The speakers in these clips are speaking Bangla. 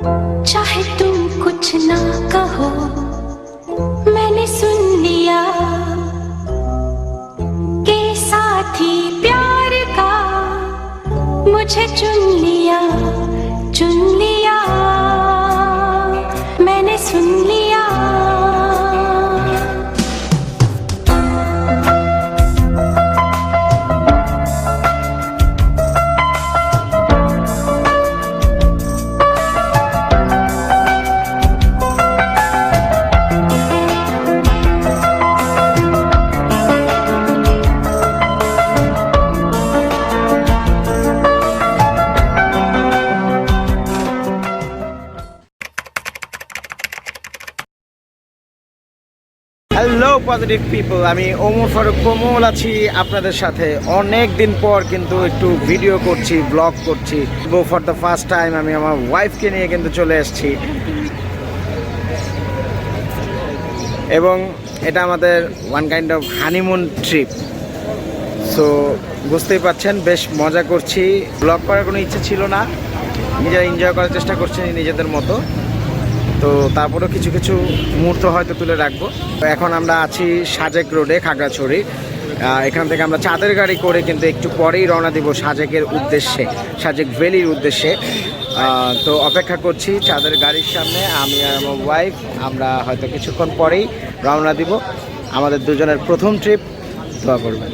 चाहे तुम कुछ ना कहो, मैंने सुन लिया के साथी प्यार का, मुझे चुन लिया, चुन পজিটিভ পিপল আমি ওমর ফারুক কোমল আছি আপনাদের সাথে। অনেক দিন পর কিন্তু একটু ভিডিও করছি ব্লগ করছি। ফর দ্য ফার্স্ট টাইম আমি আমার ওয়াইফকে নিয়ে কিন্তু চলে এসেছি। এবং এটা আমাদের one kind of honeymoon trip so বুঝতেই পাচ্ছেন, বেশ মজা করছি। ব্লগ করার কোনো ইচ্ছে ছিল না। নিজেরা এনজয় করার চেষ্টা করছি নিজেদের মতো। তো তারপরেও কিছু কিছু মুহূর্ত হয়তো তুলে রাখব। এখন আমরা আছি সাজেক রোডে, খাগড়াছড়ি। এখান থেকে আমরা চাঁদের গাড়ি করে কিন্তু একটু পরেই রওনা দিব সাজেকের উদ্দেশ্যে, সাজেক ভ্যালির উদ্দেশ্যে। তো অপেক্ষা করছি চাঁদের গাড়ির সামনে, আমি আর আমার ওয়াইফ আমরা হয়তো কিছুক্ষণ পরেই রওনা দিব। আমাদের দুজনের প্রথম ট্রিপ দোয়া করবেন।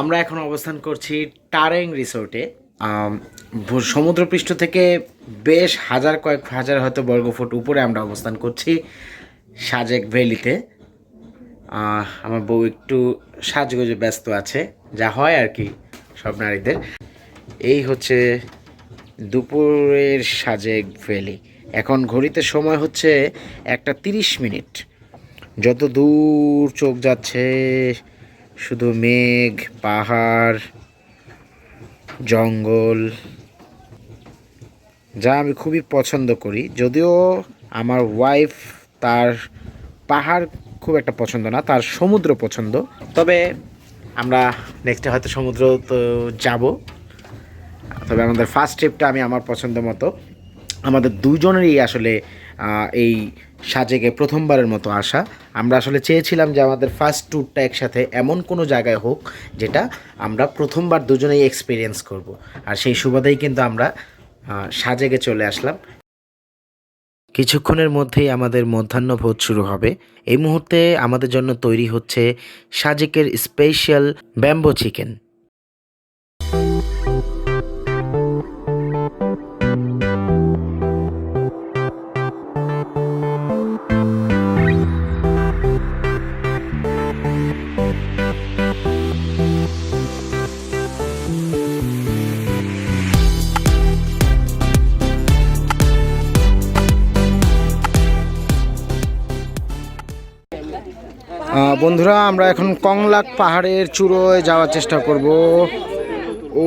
আমরা এখন অবস্থান করছি টারেং রিসোর্টে। সমুদ্রপৃষ্ঠ থেকে বেশ হাজার কয়েক হাজার হয়তো বর্গফুট উপরে আমরা অবস্থান করছি সাজেক ভ্যালিতে। আমার বউ একটু সাজগোজে ব্যস্ত আছে, যা হয় আর কি সব নারীদের। এই হচ্ছে দুপুরের সাজেক ভ্যালি। এখন ঘড়িতে সময় হচ্ছে একটা তিরিশ মিনিট। যত দূর চোখ যাচ্ছে শুধু মেঘ, পাহাড়, জঙ্গল, যা আমি খুবই পছন্দ করি। যদিও আমার ওয়াইফ তার পাহাড় খুব একটা পছন্দ না, তার সমুদ্র পছন্দ। তবে আমরা নেক্সটে হয়তো সমুদ্র তো যাব। তবে আমাদের ফার্স্ট ট্রিপটা আমি আমার পছন্দ মতো। আমাদের দুজনেরই আসলে এই সাজেকে প্রথমবারের মতো আসা। আমরা আসলে চেয়েছিলাম যে আমাদের ফার্স্ট ট্যুরটা একসাথে এমন কোনো জায়গায় হোক যেটা আমরা প্রথমবার দুজনেই এক্সপিরিয়েন্স করব। আর সেই সুবাদেই কিন্তু আমরা সাজেকে চলে আসলাম। কিছুক্ষণের মধ্যেই আমাদের মধ্যাহ্নভোজ শুরু হবে। এই মুহূর্তে আমাদের জন্য তৈরি হচ্ছে সাজেকের স্পেশাল ব্যাম্বো চিকেন বন্ধুরা, আমরা এখন কংলাক পাহাড়ের চুড়োয় যাওয়ার চেষ্টা করব। ও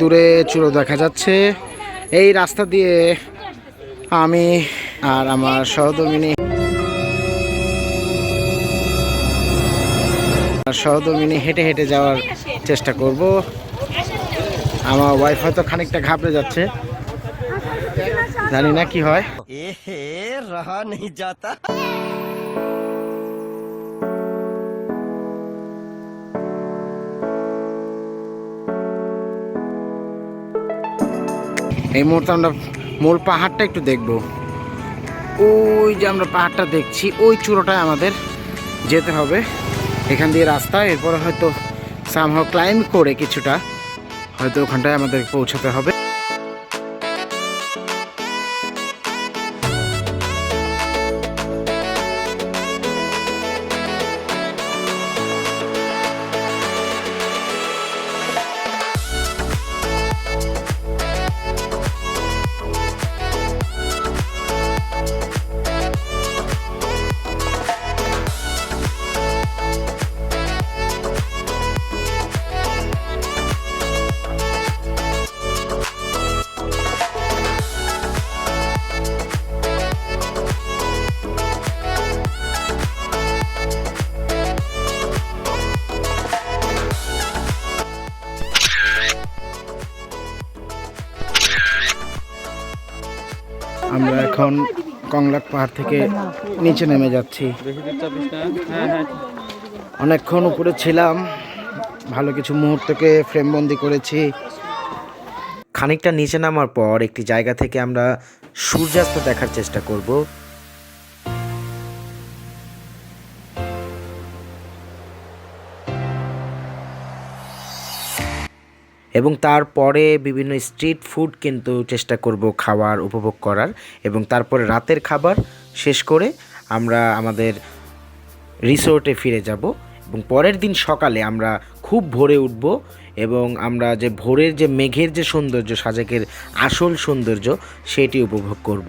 দূরে চূড়ো দেখা যাচ্ছে। এই রাস্তা দিয়ে আমি আর আমার সহধর্মিনী সহদমিনী হেঁটে হেঁটে যাওয়ার চেষ্টা করব। আমার ওয়াইফ হয়তো খানিকটা ঘাবড়ে যাচ্ছে। জানি না কি হয়। এ হে নেই যাতা। এই মুহূর্তে আমরা মূল পাহাড়টা একটু দেখব। ওই যে আমরা পাহাড়টা দেখছি, ওই চূড়োটায় আমাদের যেতে হবে। এখান দিয়ে রাস্তা, এরপরে হয়তো সামহাও ক্লাইম্ব করে কিছুটা হয়তো ওখানটায় আমাদের পৌঁছাতে হবে। কংলাক পাহাড় থেকে নিচে নেমে যাচ্ছি। অনেকক্ষণ উপরে ছিলাম, ভালো কিছু মুহূর্তকে ফ্রেমবন্দি করেছি। খানিকটা নিচে নামার পর একটি জায়গা থেকে আমরা সূর্যাস্ত দেখার চেষ্টা করব। এবং তারপরে বিভিন্ন স্ট্রিট ফুড কিন্তু চেষ্টা করব খাওয়ার, উপভোগ করার এবং তারপরে রাতের খাবার শেষ করে আমরা আমাদের রিসোর্টে ফিরে যাব এবং পরের দিন সকালে আমরা খুব ভোরে উঠব এবং আমরা যে ভোরের যে মেঘের যে সৌন্দর্য, সাজেকের আসল সৌন্দর্য, সেটি উপভোগ করব।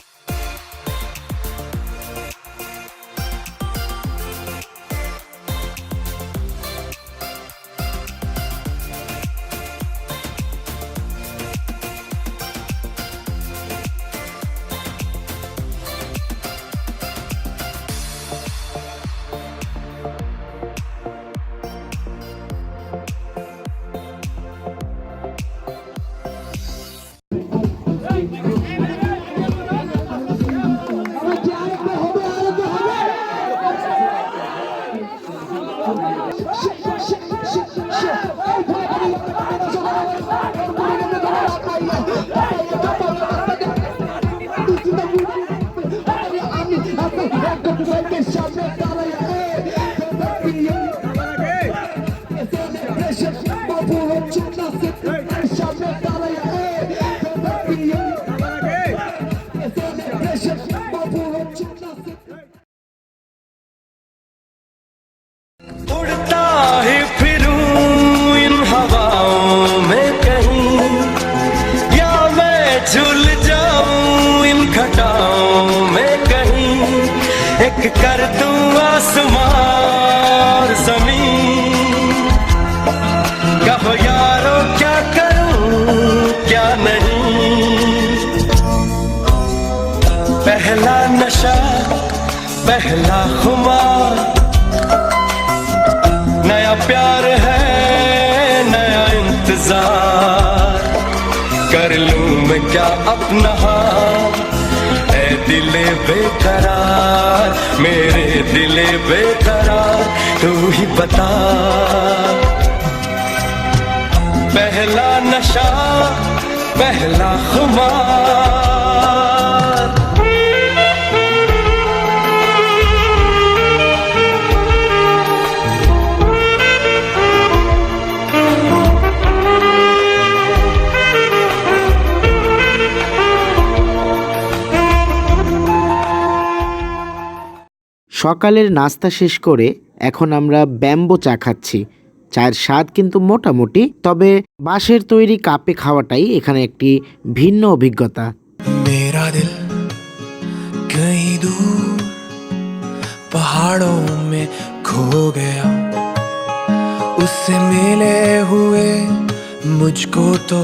shit, shit, shit, shit, shit, shit. एक कर दूँ आसमान समी ज़मीन। कहो, यारो, क्या करूँ, क्या नहीं? पहला नशा, पहला खुमार दिले बेकरार मेरे दिल बेकरार तू ही बता। पहला नशा पहला खुमार। সকালের নাস্তা শেষ করে এখন আমরা ব্যাম্বো চা খাচ্ছি চায়ের স্বাদ কিন্তু মোটামুটি তবে বাঁশের তৈরি কাপে খাওয়াটাই এখানে একটি ভিন্ন অভিজ্ঞতা मेरा दिल कहीं दूर पहाड़ों में खो गया उससे मिले हुए मुझको तो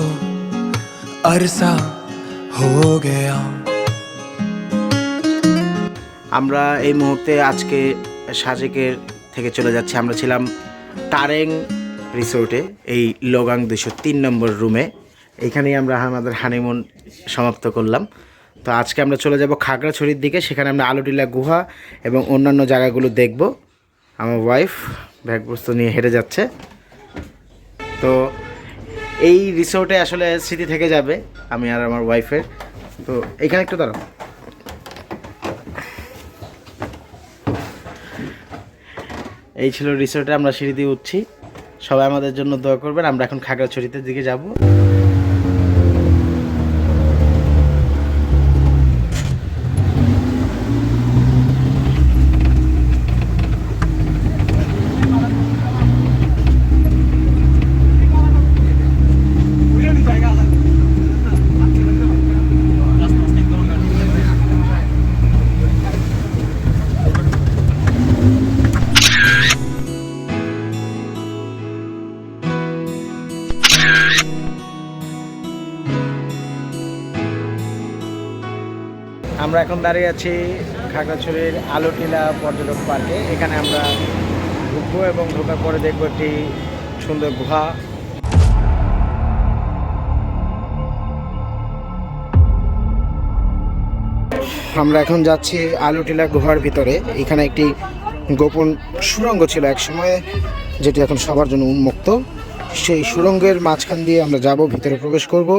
अरसा हो गया আমরা এই মুহূর্তে আজকে সাজেকের থেকে চলে যাচ্ছি। আমরা ছিলাম টারেং রিসোর্টে, এই লোগাং দুশো তিন নম্বর রুমে। এইখানেই আমরা আমাদের হানিমুন সমাপ্ত করলাম। তো আজকে আমরা চলে যাব খাগড়াছড়ির দিকে, সেখানে আমরা আলুটিলা গুহা এবং অন্যান্য জায়গাগুলো দেখব। আমার ওয়াইফ ব্যাগবস্তু নিয়ে হেঁটে যাচ্ছে। তো এই রিসোর্টে আসলে স্মৃতি থেকে যাবে, আমি আর আমার ওয়াইফের তো এখানে একটু দাঁড়াও। এই ছিল রিসোর্টে, আমরা সিঁড়ি দিয়ে উঠছি। সবাই আমাদের জন্য দোয়া করবেন, আমরা এখন খাগড়াছড়িতে দিকে যাব। আমরা এখন দাঁড়িয়ে আছি খাগড়াছড়ির আলোটিলা পর্যটক পার্কে। এখানে আমরা ঢুকবো এবং ঢোকার পরে দেখব একটি সুন্দর গুহা। আমরা এখন যাচ্ছি আলুটিলা গুহার ভিতরে। এখানে একটি গোপন সুরঙ্গ ছিল এক সময় যেটি এখন সবার জন্য উন্মুক্ত। সেই সুরঙ্গের মাঝখান দিয়ে আমরা যাব, ভিতরে প্রবেশ করব।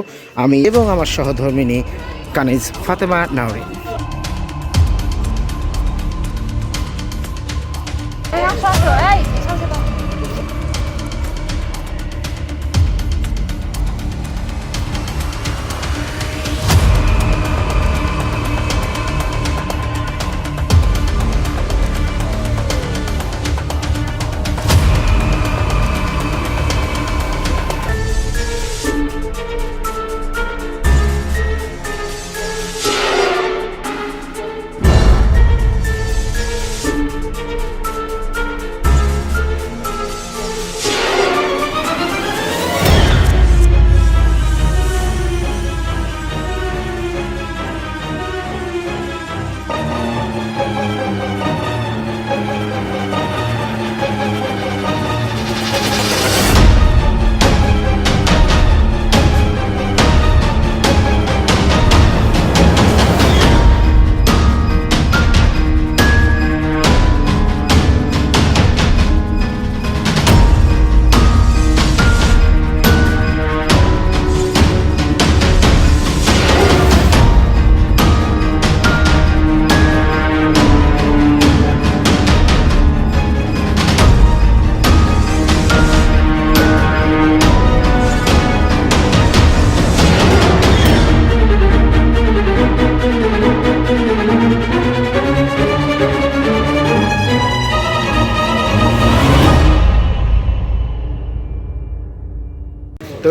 আমি এবং আমার সহধর্মিনী কানিজ ফাতেমা নাওরি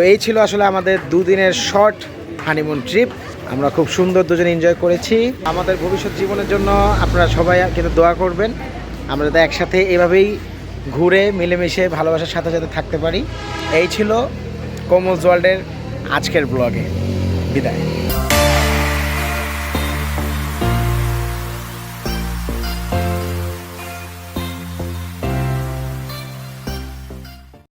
এই ছিল আসলে আমাদের দুদিনের শর্ট হানিমুন ট্রিপ আমরা খুব সুন্দর দুজন এনজয় করেছি। আমাদের ভবিষ্যৎ জীবনের জন্য আপনারা সবাই কিন্তু দোয়া করবেন। আমরা তো একসাথে এভাবেই ঘুরে, মিলেমিশে, ভালোবাসার সাথে সাথে থাকতে পারি। এই ছিল কোমোজ ওয়ার্ল্ডের আজকের ব্লগে বিদায়।